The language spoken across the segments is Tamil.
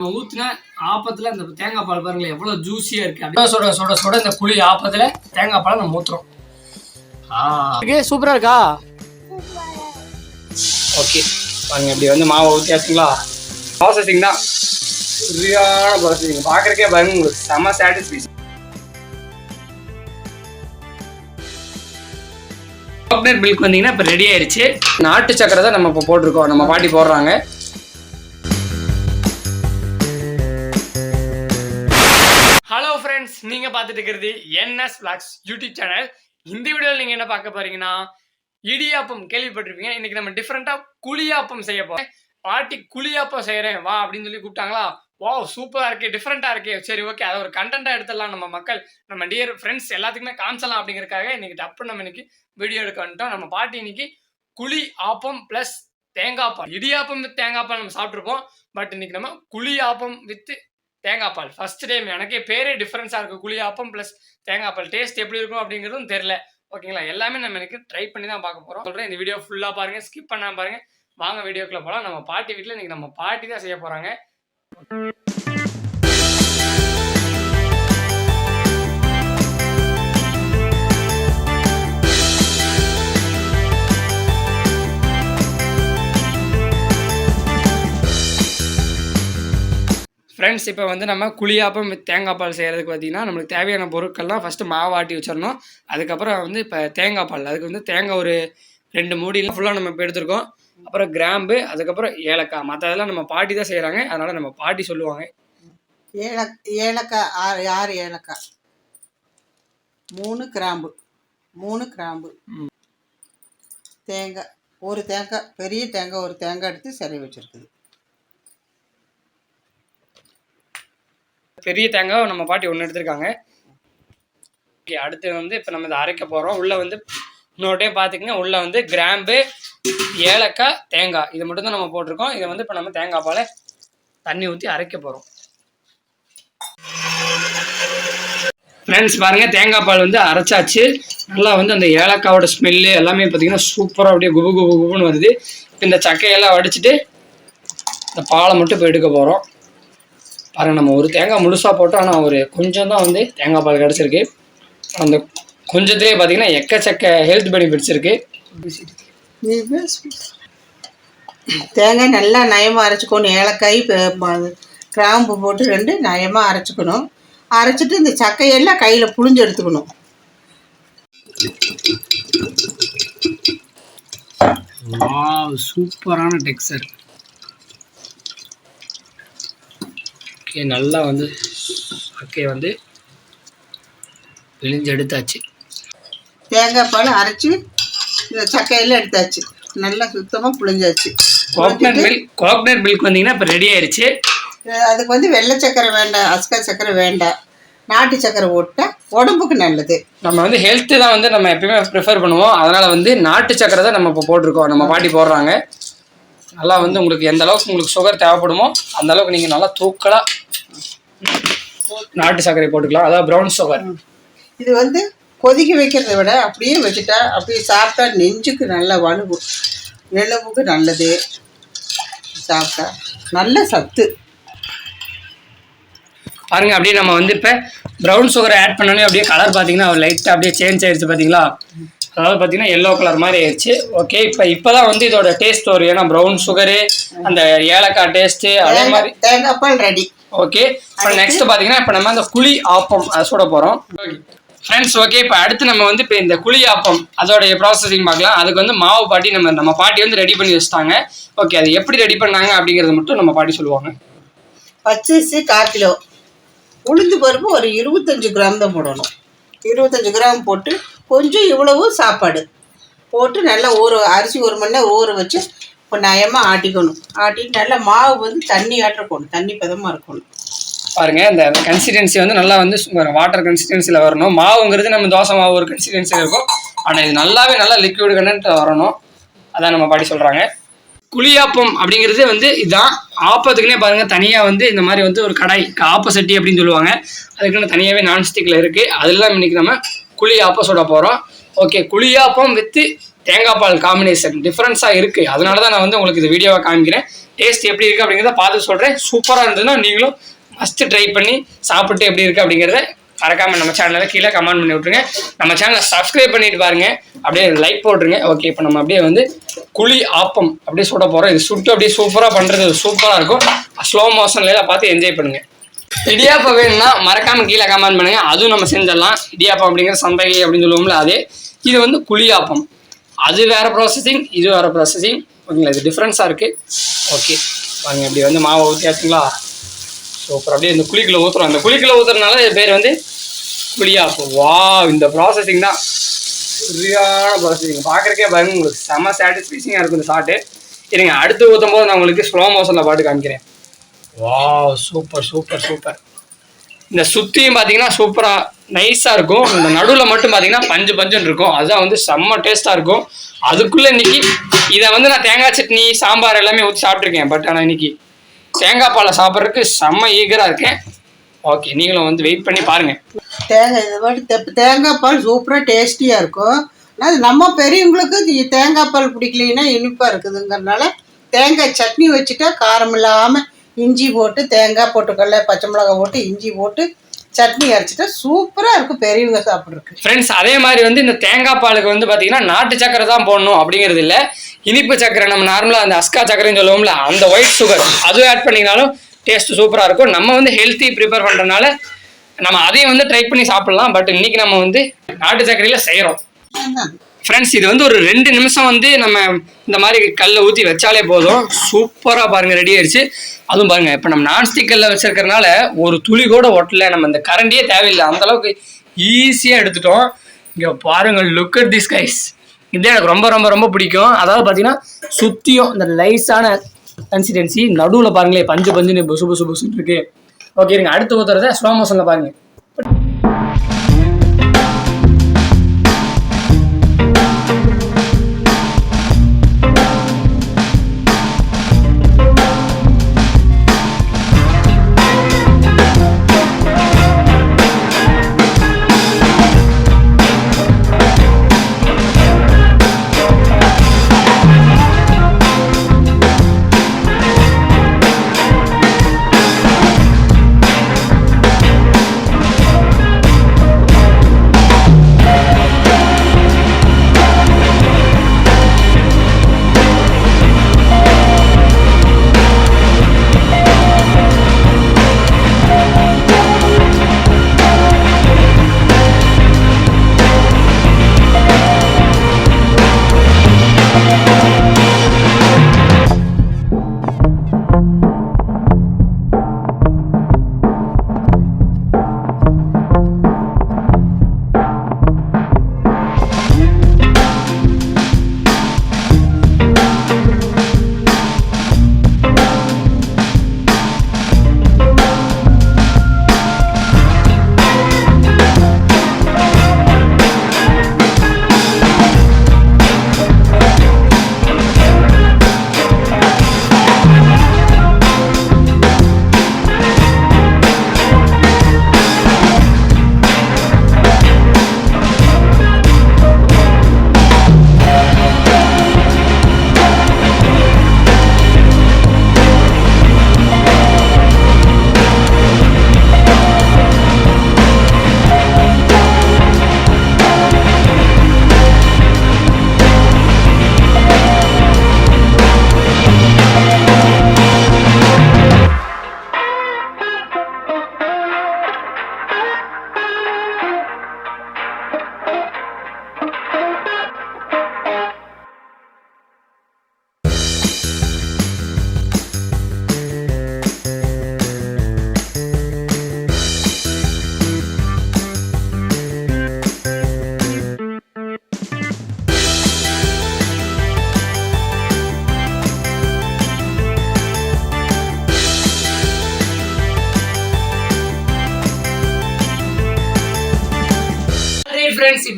நம்ம ஊற்றின ஆப்பத்தில் இந்த தேங்காய் பால் பாருங்களேன் எவ்வளோ ஜூஸியாக இருக்குது அப்படியே சுட சுட சுட இந்த புளி ஆப்பத்தில் தேங்காய் பாலை நம்ம ஊற்றுறோம் சூப்பராக இருக்கா ஓகே. பாருங்க இப்படி வந்து மாவை ஊற்றியாச்சுங்களா ப்ராசஸிங் தான். சரியான ப்ராசஸிங் பார்க்குறக்கே பாருங்க உங்களுக்கு செம சாட்டிஸ்ஃபேக்ஷன் சாக்லேட் மில்க் வந்தீங்கன்னா இப்போ ரெடி ஆயிருச்சு. நாட்டு சக்கரை தான் நம்ம இப்போ போட்டிருக்கோம். நம்ம பாட்டி போடுறாங்க. ஃப்ரெண்ட்ஸ் நீங்கள் பார்த்துட்டு இருக்கிறது என்எஸ் பிளாக்ஸ் யூடியூப் சேனல் இந்த வீடியோவில் நீங்கள் என்ன பார்க்க போறீங்கன்னா இடியாப்பம் கேள்விப்பட்டிருப்பீங்க. இன்னைக்கு நம்ம டிஃப்ரெண்ட்டாக குழியாப்பம் செய்ய போகிறேன் பாட்டி குழியாப்பம் செய்யறேன் வா அப்படின்னு சொல்லி கூப்பிட்டாங்களா? வா சூப்பராக இருக்கே டிஃப்ரெண்ட்டாக இருக்கே. சரி ஓகே அதை ஒரு கண்டென்ட்டாக எடுத்துடலாம் நம்ம மக்கள். நம்ம டியர் ஃப்ரெண்ட்ஸ் எல்லாத்துக்குமே காமிச்சலாம் அப்படிங்கிறக்காக இன்னைக்கு டப்பு நம்ம இன்னைக்கு வீடியோ எடுக்க வந்துட்டோம். நம்ம பாட்டி இன்னைக்கு குழி ஆப்பம் ப்ளஸ் தேங்காய் பால். இடியாப்பம் வித் தேங்காய் பால் நம்ம சாப்பிட்ருப்போம் பட் இன்னைக்கு நம்ம குழி ஆப்பம் வித் தேங்காய் பால். ஃபர்ஸ்ட் டைம் எனக்கே பேரே டிஃப்ரென்ஸாக இருக்கும் குழி ஆப்பம் ப்ளஸ் தேங்காய் பால். டேஸ்ட் எப்படி இருக்கும் அப்படிங்கிறதும் தெரில ஓகேங்களா எல்லாமே நம்ம எனக்கு ட்ரை பண்ணி தான் பார்க்க போகிறோம் சொல்கிறேன் இந்த வீடியோ ஃபுல்லாக பாருங்கள் ஸ்கிப் பண்ணாம பாருங்கள் வாங்க வீடியோக்குள்ளே போகலாம் நம்ம பாட்டி வீட்டில் இன்னைக்கு நம்ம பாட்டி தான் செய்ய போகிறாங்க ஃப்ரெண்ட்ஸ் இப்போ வந்து நம்ம குழியாப்பம் தேங்காய் பால் செய்கிறதுக்கு பார்த்தீங்கன்னா நம்மளுக்கு தேவையான பொருட்கள்லாம் ஃபஸ்ட்டு மாவு ஆட்டி வச்சிடணும். அதுக்கப்புறம் வந்து இப்போ தேங்காய் பால். அதுக்கு வந்து தேங்காய் ஒரு ரெண்டு மூடிலாம் ஃபுல்லாக நம்ம இப்போ எடுத்திருக்கோம். அப்புறம் கிராம்பு அதுக்கப்புறம் ஏலக்காய். மற்றதெல்லாம் நம்ம பாட்டி தான் செய்கிறாங்க அதனால் நம்ம பாட்டி சொல்லுவாங்க. ஏல ஏலக்காய் ஆறு ஆறு ஏலக்காய். மூணு கிராம்பு. மூணு கிராம்பு. தேங்காய் ஒரு தேங்காய் பெரிய தேங்காய் ஒரு தேங்காய் எடுத்து சரி வச்சிருக்குது. பெரிய தேங்காய் நம்ம பாட்டி ஒன்று எடுத்திருக்காங்க. ஓகே அடுத்து வந்து இப்போ நம்ம இதை அரைக்க போகிறோம் உள்ளே வந்து இன்னொரு பார்த்துக்கங்க உள்ளே வந்து கிராம்பு ஏலக்காய் தேங்காய். இது மட்டும்தான் நம்ம போட்டிருக்கோம். இதை வந்து இப்போ நம்ம தேங்காய் பால் தண்ணி ஊற்றி அரைக்க போகிறோம் ஃப்ரெண்ட்ஸ் பாருங்க. தேங்காய் பால் வந்து அரைச்சாச்சு. நல்லா வந்து அந்த ஏலக்காவோட ஸ்மெல்லு எல்லாமே பார்த்தீங்கன்னா சூப்பராக அப்படியே குபு குபு குபுன்னு வருது. இப்போ இந்த சக்கையெல்லாம் வடிச்சிட்டு இந்த பாலை மட்டும் இப்போ எடுக்க போகிறோம் பாருங்க நம்ம ஒரு தேங்காய் முழுசாக போட்டோம். ஆனால் ஒரு கொஞ்சம் தான் வந்து தேங்காய் பால் கிடச்சிருக்கு. அந்த கொஞ்சத்துலேயே பார்த்தீங்கன்னா எக்கச்சக்க ஹெல்த் பெனிஃபிட்ஸ் இருக்குது தேங்காய் நல்லா நயமாக அரைச்சிக்கணும். ஏலக்காய் கிராம்பு போட்டு ரெண்டு நயமாக அரைச்சிக்கணும். அரைச்சிட்டு இந்த சக்கையெல்லாம் கையில் புழிஞ்சு எடுத்துக்கணும். சூப்பரான டெக்ஸ்சர் ஓகே நல்லா வந்து ஓகே வந்து பிழிஞ்சு எடுத்தாச்சு தேங்காய் பால் அரைச்சி இந்த சக்கையெல்லாம் எடுத்தாச்சு. நல்லா சுத்தமாக புழிஞ்சாச்சு. கோகனட் மில்க் கோகனட் மில்க் வந்தீங்கன்னா இப்போ ரெடி ஆயிருச்சு. அஹ் அதுக்கு வந்து வெள்ளை சக்கரை வேண்டாம் அஸ்கா சக்கரை வேண்டாம். நாட்டு சக்கரை போட்டால் உடம்புக்கு நல்லது. நம்ம வந்து ஹெல்த்து தான் வந்து நம்ம எப்பயுமே ப்ரிஃபர் பண்ணுவோம். அதனால வந்து நாட்டு சக்கரை தான் நம்ம இப்போ போட்டிருக்கோம். நம்ம பாட்டி போடுறாங்க. நல்லா வந்து உங்களுக்கு எந்த அளவுக்கு உங்களுக்கு சுகர் தேவைப்படுமோ அந்த அளவுக்கு நீங்கள் நல்லா தூக்கலாக நாட்டு சர்க்கரை போட்டுக்கலாம். அதாவது ப்ரௌன் சுகர் இது வந்து கொதிக்க வைக்கிறத விட அப்படியே வச்சுட்டா அப்படியே சாப்பிட்டா நெஞ்சுக்கு நல்ல வலுவு. எலும்புக்கு நல்லது. சாப்பிட்டா நல்ல சத்து. பாருங்க அப்படியே நம்ம வந்து இப்போ ப்ரௌன் சுகரை ஆட் பண்ணோன்னே அப்படியே கலர் பார்த்தீங்கன்னா லைட்டாக அப்படியே சேஞ்ச் ஆயிடுச்சு பார்த்தீங்களா அதாவது பார்த்தீங்கன்னா எல்லோ கலர் மாதிரி ஆயிடுச்சு. ஓகே இப்போ இப்போ தான் வந்து இதோட டேஸ்ட் வரும் ஏன்னா ப்ரௌன் சுகரு அந்த ஏலக்காய் டேஸ்ட்டு அதே மாதிரி தேங்காய் பால் ரெடி ஓகே இப்போ நெக்ஸ்ட் பார்த்தீங்கன்னா இப்போ நம்ம அந்த குழி ஆப்பம் அதை சுட போகிறோம் ஃப்ரெண்ட்ஸ் ஓகே இப்போ அடுத்து நம்ம வந்து இப்போ இந்த குழி ஆப்பம் அதோடைய ப்ராசஸிங் பார்க்கலாம். அதுக்கு வந்து மாவு பாட்டி நம்ம நம்ம பாட்டி வந்து ரெடி பண்ணி வச்சுட்டாங்க. ஓகே அது எப்படி ரெடி பண்ணாங்க அப்படிங்கிறது மட்டும் நம்ம பாட்டி சொல்லுவாங்க. பச்சரிசி கால் கிலோ. உளுந்து பருப்பு ஒரு இருபத்தஞ்சு கிராம் தான் போடணும். இருபத்தஞ்சு கிராம் போட்டு கொஞ்சம் இவ்வளவு சாப்பாடு. போட்டு நல்லா ஊற அரிசி ஒரு மணி நேரம் ஊற வச்சு இப்போ நயமாக ஆட்டிக்கணும். ஆட்டிட்டு நல்லா மாவு வந்து தண்ணி ஆட்டக்கணும் தண்ணி பதமாக இருக்கணும். பாருங்க இந்த கன்சிஸ்டன்சி வந்து நல்லா வந்து வாட்டர் கன்சிஸ்டன்சியில் வரணும். மாவுங்கிறது நம்ம தோசை மாவு ஒரு கன்சிஸ்டன்சியில் இருக்கும். ஆனால் இது நல்லாவே நல்லா லிக்விட் கண்டென்ட் வரணும். அதான் நம்ம பாட்டி சொல்கிறாங்க குழியாப்பம் அப்படிங்கிறது வந்து இதுதான் ஆப்பத்துக்குனே பாருங்கள் தனியாக வந்து இந்த மாதிரி வந்து ஒரு கடாய் ஆப்ப சட்டி அப்படின்னு சொல்லுவாங்க. அதுக்குன்னு தனியாகவே நான்ஸ்டிக்கில் இருக்குது அதெல்லாம் இன்னைக்கு நம்ம குழி ஆப்பம் சுட போகிறோம் ஓகே குழியாப்பம் வித்து தேங்காய் பால் காம்பினேஷன் டிஃப்ரென்ஸாக இருக்குது அதனால தான் நான் வந்து உங்களுக்கு இந்த வீடியோவை காமிக்கிறேன். டேஸ்ட் எப்படி இருக்குது அப்படிங்கிறத பார்த்து சொல்கிறேன் சூப்பராக இருந்ததுன்னா நீங்களும் மஸ்ட் ட்ரை பண்ணி சாப்பிட்டு எப்படி இருக்குது அப்படிங்கிறத மறக்காம நம்ம சேனலில் கீழே கமெண்ட் பண்ணி விட்ருங்க நம்ம சேனலை சப்ஸ்கிரைப் பண்ணிட்டு பாருங்க. அப்படியே லைக் போட்டுருங்க. ஓகே இப்போ நம்ம அப்படியே வந்து குழி ஆப்பம் அப்படியே சுட போகிறோம் இது சுட்டு அப்படியே சூப்பராக பண்ணுறது சூப்பராக இருக்கும். ஸ்லோ மோஷன்லாம் பார்த்து என்ஜாய் பண்ணுங்கள் இடியாப்பம் வேணும்னா மறக்காம கீழே கமெண்ட் பண்ணுங்க. அதுவும் நம்ம செஞ்சிடலாம். இடியாப்பம் அப்படிங்கிற சந்தகை அப்படின்னு சொல்லுவோம்ல அது. இது வந்து குழியாப்பம் அது வேற ப்ராசஸிங் இது வேற ப்ராசஸிங் ஓகேங்களா? இது டிஃப்ரென்ஸாக இருக்குது ஓகே வாங்க இப்படி வந்து மாவை ஊற்றியாச்சுங்களா சூப்பர் அப்படியே இந்த குழிக்குள்ள ஊற்றுறோம் அந்த குழிக்குள்ள ஊற்றுறதுனால இது பேர் வந்து குழியாப்பம் வா இந்த ப்ராசஸிங் தான். சரியான ப்ராசஸிங் பார்க்குறக்கே பாருங்க உங்களுக்கு செம சாட்டிஸ்ஃபைசிங்காக இருக்கும் இந்த ஷாட்டு இருங்க அடுத்து ஊற்றும் போது நான் உங்களுக்கு ஸ்லோ மோஷனில் பாட்டு காமிக்கிறேன். வா சூப்பர் சூப்பர் சூப்பர் இந்த சுத்தியும் பார்த்தீங்கன்னா சூப்பராக நைஸாக இருக்கும். இந்த நடுவில் மட்டும் பார்த்தீங்கன்னா பஞ்சு பஞ்சுன்னு இருக்கும். அதுதான் வந்து செம்ம டேஸ்ட்டாக இருக்கும். அதுக்குள்ளே இன்னைக்கு இதை வந்து நான் தேங்காய் சட்னி சாம்பார் எல்லாமே ஊற்றி சாப்பிட்ருக்கேன் பட் ஆனால் இன்னைக்கு தேங்காய் பாலை சாப்பிட்றதுக்கு செம்ம ஈகராக இருக்கேன். ஓகே நீங்களும் வந்து வெயிட் பண்ணி பாருங்கள் தேங்காய் இது மாதிரி தேங்காய் பால் சூப்பராக டேஸ்டியாக இருக்கும். அது நம்ம பெரியவங்களுக்கு தேங்காய் பால் பிடிக்கலைன்னா இனிப்பாக இருக்குதுங்கிறனால தேங்காய் சட்னி வச்சுட்டா காரம் இல்லாமல் இஞ்சி போட்டு தேங்காய் போட்டுக்கடல பச்சை மிளகாய் போட்டு இஞ்சி போட்டு சட்னி அரைச்சிட்டா சூப்பராக இருக்கும். பெரியவங்க சாப்பிட்றதுக்கு. ஃப்ரெண்ட்ஸ் அதே மாதிரி வந்து இந்த தேங்காய் பாலுக்கு வந்து பார்த்தீங்கன்னா நாட்டு சக்கரை தான் போடணும் அப்படிங்கிறது இல்லை. இனிப்பு சக்கரை நம்ம நார்மலாக அந்த அஸ்கா சக்கரைன்னு சொல்லுவோம்ல அந்த ஒயிட் சுகர் அதுவும் ஆட் பண்ணிங்கனாலும் டேஸ்ட் சூப்பராக இருக்கும். நம்ம வந்து ஹெல்த்தி ப்ரிப்பேர் பண்ணுறதுனால நம்ம அதையும் வந்து ட்ரை பண்ணி சாப்பிடலாம். பட் இன்னைக்கு நம்ம வந்து நாட்டு சர்க்கரையில் செய்கிறோம். ஃப்ரெண்ட்ஸ் இது வந்து ஒரு ரெண்டு நிமிஷம் வந்து நம்ம இந்த மாதிரி கல்லை ஊற்றி வச்சாலே போதும். சூப்பராக பாருங்கள் ரெடி ஆயிடுச்சு. அதுவும் பாருங்கள் இப்போ நம்ம நான்ஸ்டிக் கல்ல வச்சுருக்கறனால ஒரு துளி கூட ஒட்டல. நம்ம இந்த கரண்டியே தேவையில்லை. அந்தளவுக்கு ஈஸியாக எடுத்துட்டோம். இங்கே பாருங்கள் லுக் அட் திஸ் கைஸ் இது எனக்கு ரொம்ப ரொம்ப ரொம்ப பிடிக்கும். அதாவது பார்த்தீங்கன்னா சுற்றியும் இந்த லைஸான கன்சிஸ்டன்சி நடுவில் பாருங்களேன் பஞ்சு பஞ்சுன்னு புசு புசு புசுன்னு இருக்கு. ஓகே இருங்க அடுத்து ஊற்றுறத ஸ்லோ மோஷனில் பாருங்கள்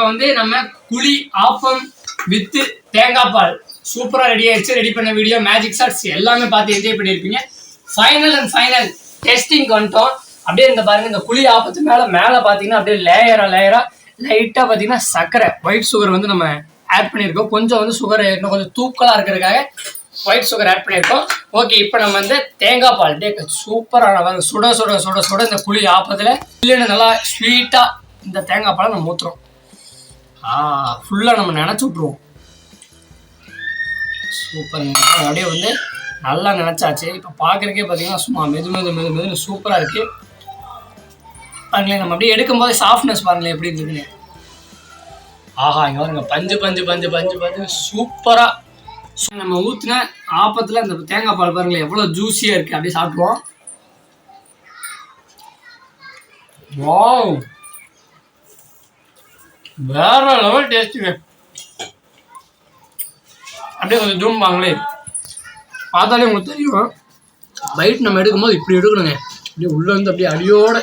இப்போ வந்து நம்ம குழி ஆப்பம் வித்து தேங்காய் பால். சூப்பராக ரெடி ஆயிடுச்சு. ரெடி பண்ண வீடியோ மேஜிக் ஷாட்ஸ் எல்லாமே பார்த்து என்ஜாய் பண்ணியிருப்பீங்க. ஃபைனல் அண்ட் ஃபைனல் டெஸ்டிங் வந்துட்டோம். அப்படியே இந்த பாருங்க இந்த குழி ஆப்பத்து மேலே மேலே பார்த்தீங்கன்னா அப்படியே லேயரா லேயரா லைட்டாக பார்த்தீங்கன்னா சர்க்கரை ஒயிட் சுகர் வந்து நம்ம ஆட் பண்ணியிருக்கோம். கொஞ்சம் வந்து சுகர் இன்னும் கொஞ்சம் தூக்கலாக இருக்கிறதுக்காக ஒயிட் சுகர் ஆட் பண்ணியிருக்கோம். ஓகே இப்போ நம்ம வந்து தேங்காய் பால். டே சூப்பராக சுட சுட சுட சுட இந்த குழி ஆப்பத்தில் இல்லைன்னு நல்லா ஸ்வீட்டாக இந்த தேங்காய் பாலை நம்ம ஊற்றுறோம் ஃபுல்லாக நம்ம நினச்சி விட்ருவோம் சூப்பருங்க அப்படியே வந்து நல்லா நினச்சாச்சு. இப்போ பார்க்குறக்கே பார்த்தீங்கன்னா சும்மா மெது மெது மெது மெதுன்னு சூப்பராக இருக்குது பாருங்களேன் நம்ம அப்படியே எடுக்கும்போது சாஃப்ட்னஸ் பாருங்களேன் எப்படி இருக்குதுன்னு ஆஹா இங்கே பாருங்க. பஞ்சு பஞ்சு பஞ்சு பஞ்சு பஞ்சு சூப்பராக நம்ம ஊற்றின ஆப்பத்தில் இந்த தேங்காய் பால் பாருங்களேன் எவ்வளோ ஜூஸியாக இருக்குது அப்படியே சாப்பிடுவோம் வாவ் வேற லெவல் டேஸ்ட்டுங்க அப்படியே கொஞ்சம் ஜூம் வாங்களே. பார்த்தாலே உங்களுக்கு தெரியும். பைட் நம்ம எடுக்கும்போது இப்படி எடுக்கணுங்க. அப்படியே உள்ளே வந்து அப்படியே அடியோட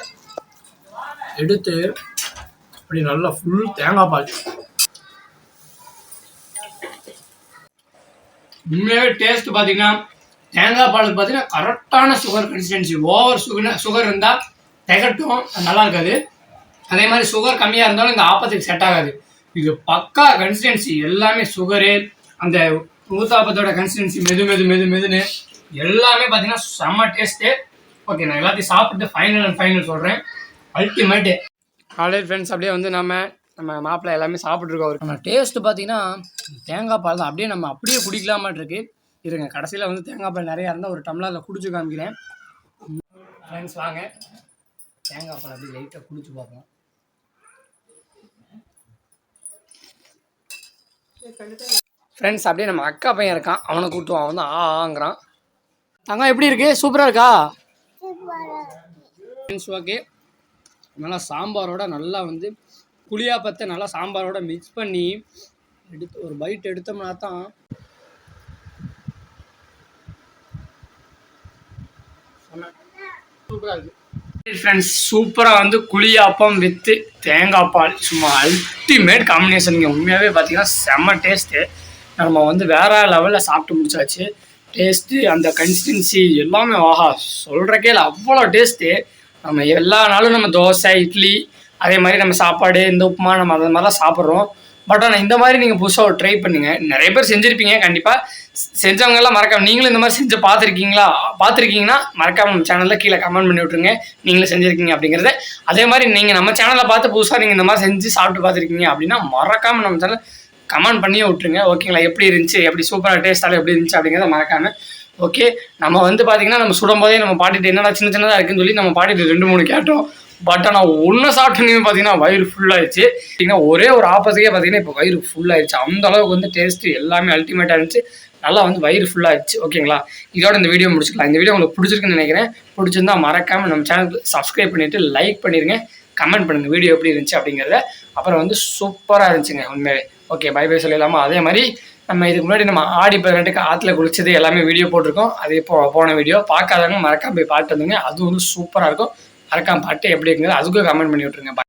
எடுத்து அப்படி நல்லா ஃபுல் தேங்காய் பால். உண்மையாகவே டேஸ்ட் பார்த்தீங்கன்னா தேங்காய் பால் பார்த்தீங்கன்னா கரெக்டான sugar consistency over sugar sugar இருந்தால் திகட்டும் அது நல்லா இருக்காது. அதே மாதிரி சுகர் கம்மியாக இருந்தாலும் இந்த ஆப்பத்துக்கு செட் ஆகாது. இது பக்கா கன்சிஸ்டன்சி எல்லாமே சுகரு அந்த ஊத்தாப்பத்தோட கன்சிஸ்டன்சி மெது மெது மெது மெதுன்னு எல்லாமே பார்த்தீங்கன்னா செம்ம டேஸ்ட்டு ஓகே நான் எல்லாத்தையும் சாப்பிட்டு ஃபைனல் அண்ட் ஃபைனல் சொல்கிறேன் அல்டிமேட்டு காலேஜ் ஃப்ரெண்ட்ஸ் அப்படியே வந்து நம்ம நம்ம மாப்பிள்ளை எல்லாமே சாப்பிட்ருக்கோம் அவருக்கு. நம்ம டேஸ்ட்டு பார்த்தீங்கன்னா தேங்காய் பால் தான். அப்படியே நம்ம அப்படியே குடிக்கலாமான் இருக்கு இருங்க கடைசியில் வந்து தேங்காய் பால் நிறையா இருந்தால் ஒரு டம்ளரில் குடிச்சு காமிக்கிறேன். ஃப்ரெண்ட்ஸ் வாங்க. தேங்காய் பால் அப்படியே லைட்டாக குடிச்சு பார்ப்போம். ஃப்ரெண்ட்ஸ் அப்படியே நம்ம அக்கா பையன் இருக்கான். அவனை கூட்டுவான் அவன் தான் ஆங்கிறான் தங்கம் எப்படி இருக்கு? சூப்பராக இருக்கா? ஃப்ரெண்ட்ஸ் ஓகே நல்லா சாம்பாரோட நல்லா வந்து புளியாப்பத்தை நல்லா சாம்பாரோட மிக்ஸ் பண்ணி எடுத்து ஒரு பைட் எடுத்தோம்னா தான் சூப்பராக இருக்குது ஃப்ரெண்ட்ஸ் சூப்பராக வந்து குழியாப்பம் வித்து தேங்காய் பால். சும்மா அல்டிமேட் காம்பினேஷன் இங்கே உண்மையாகவே பார்த்தீங்கன்னா செம்ம டேஸ்ட்டு நம்ம வந்து வேற லெவலில் சாப்பிட்டு முடிச்சாச்சு. டேஸ்ட்டு அந்த கன்சிஸ்டன்சி எல்லாமே ஆஹா சொல்கிறக்கே இல்லை அவ்வளோ டேஸ்ட்டு நம்ம எல்லா நாளும் நம்ம தோசை இட்லி அதே மாதிரி நம்ம சாப்பாடு இந்த உப்புமா நம்ம அந்த மாதிரிலாம் சாப்பிட்றோம். பட் ஆனால் இந்த மாதிரி நீங்கள் புதுசாக ட்ரை பண்ணுங்கள் நிறைய பேர் செஞ்சுருப்பீங்க கண்டிப்பாக செஞ்சவங்கெல்லாம் மறக்காமல் மறக்காம நீங்களும் இந்த மாதிரி செஞ்சு பார்த்துருக்கீங்களா? பார்த்துருக்கீங்கன்னா மறக்காம நம்ம சேனலில் கீழே கமெண்ட் பண்ணி விட்ருங்க நீங்களும் செஞ்சுருக்கீங்க அப்படிங்கிறத. அதே மாதிரி நீங்கள் நம்ம சேனலில் பார்த்து புதுசாக நீங்கள் இந்த மாதிரி செஞ்சு சாப்பிட்டு பார்த்துருக்கீங்க அப்படின்னா மறக்காமல் நம்ம சேனல் கமெண்ட் பண்ணியே விட்ருங்க ஓகேங்களா எப்படி இருந்துச்சு? எப்படி சூப்பராக டேஸ்ட்டால எப்படி இருந்துச்சு அப்படிங்கிறத மறக்காமல் ஓகே நம்ம வந்து பார்த்தீங்கன்னா நம்ம சுடும்போதே நம்ம பாட்டிட்டு என்னடா சின்ன சின்னதாக இருக்குன்னு சொல்லி நம்ம பாட்டிட்டு ரெண்டு மூணு கேட்டோம். பட் ஆனால் ஒன்று சாப்பிட்டனையும் பார்த்தீங்கன்னா வயிறு ஃபுல்லாகிடுச்சு பார்த்தீங்கன்னா ஒரே ஒரு ஆப்போசிட்டே பார்த்தீங்கன்னா இப்போ வயிறு ஃபுல்லாகிடுச்சு அந்த அளவுக்கு வந்து டேஸ்ட்டு எல்லாமே அல்டிமேட்டாக இருந்துச்சு. நல்லா வந்து வயிறு ஃபுல்லாகிடுச்சு ஓகேங்களா இதோட இந்த வீடியோ முடிச்சுக்கலாம். இந்த வீடியோ உங்களுக்கு பிடிச்சிருக்குன்னு நினைக்கிறேன். பிடிச்சிருந்தா மறக்காமல் நம்ம சேனலுக்கு சப்ஸ்கிரைப் பண்ணிவிட்டு லைக் பண்ணிடுங்க கமெண்ட் பண்ணுங்கள் வீடியோ எப்படி இருந்துச்சு அப்படிங்கிறத. அப்புறம் வந்து சூப்பராக இருந்துச்சுங்க உண்மையிலே ஓகே பை பை சொல்லிடலாமா? அதே மாதிரி நம்ம இதுக்கு முன்னாடி நம்ம ஆடி பதினெட்டுக்கு ஆற்றுல குளிச்சது எல்லாமே வீடியோ போட்டிருக்கோம். அது இப்போ போன வீடியோ பார்க்காதவங்க மறக்காம போய் பார்த்து வந்துங்க அது வந்து சூப்பராக இருக்கும். மறக்காம பாட்டு எப்படி இருக்குங்கிறது அதுக்கும் கமெண்ட் பண்ணி விட்ருங்க